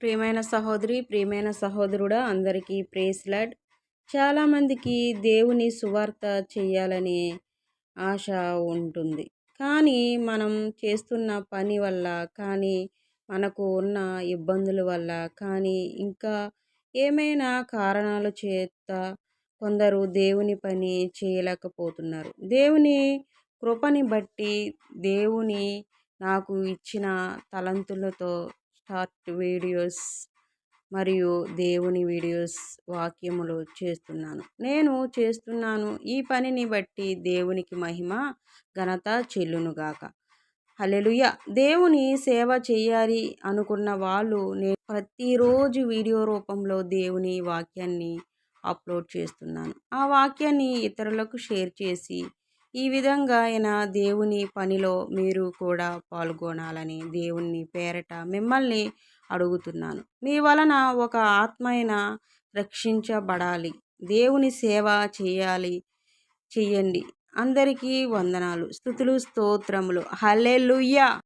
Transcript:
ప్రియమైన సహోదరి ప్రియమైన సహోదరుడా అందరికీ ప్రేస్లాడ్ చాలామందికి దేవుని సువార్త చేయాలని ఆశ ఉంటుంది. కానీ మనం చేస్తున్న పని వల్ల కానీ మనకు ఉన్న ఇబ్బందుల వల్ల కానీ ఇంకా ఏమైనా కారణాల చేత కొందరు దేవుని పని చేయలేకపోతున్నారు. దేవుని కృపని బట్టి దేవుని నాకు ఇచ్చిన తలంతులతో షార్ట్ వీడియోస్ మరియు దేవుని వీడియోస్ వాక్యములు చేస్తున్నాను. నేను చేస్తున్నాను. ఈ పనిని బట్టి దేవునికి మహిమ ఘనత చెల్లునుగాక హలెలుయ దేవుని సేవ చేయాలి అనుకున్న వాళ్ళు నేను ప్రతిరోజు వీడియో రూపంలో దేవుని వాక్యాన్ని అప్లోడ్ చేస్తున్నాను. ఆ వాక్యాన్ని ఇతరులకు షేర్ చేసి ఈ విధంగా ఆయన దేవుని పనిలో మీరు కూడా పాల్గొనాలని దేవుని పేరట మిమ్మల్ని అడుగుతున్నాను. మీ వలన ఒక ఆత్మైన రక్షించబడాలి. దేవుని సేవ చేయాలి. చెయ్యండి అందరికీ వందనాలు. స్థుతులు స్తోత్రములు. హల్లెలూయా!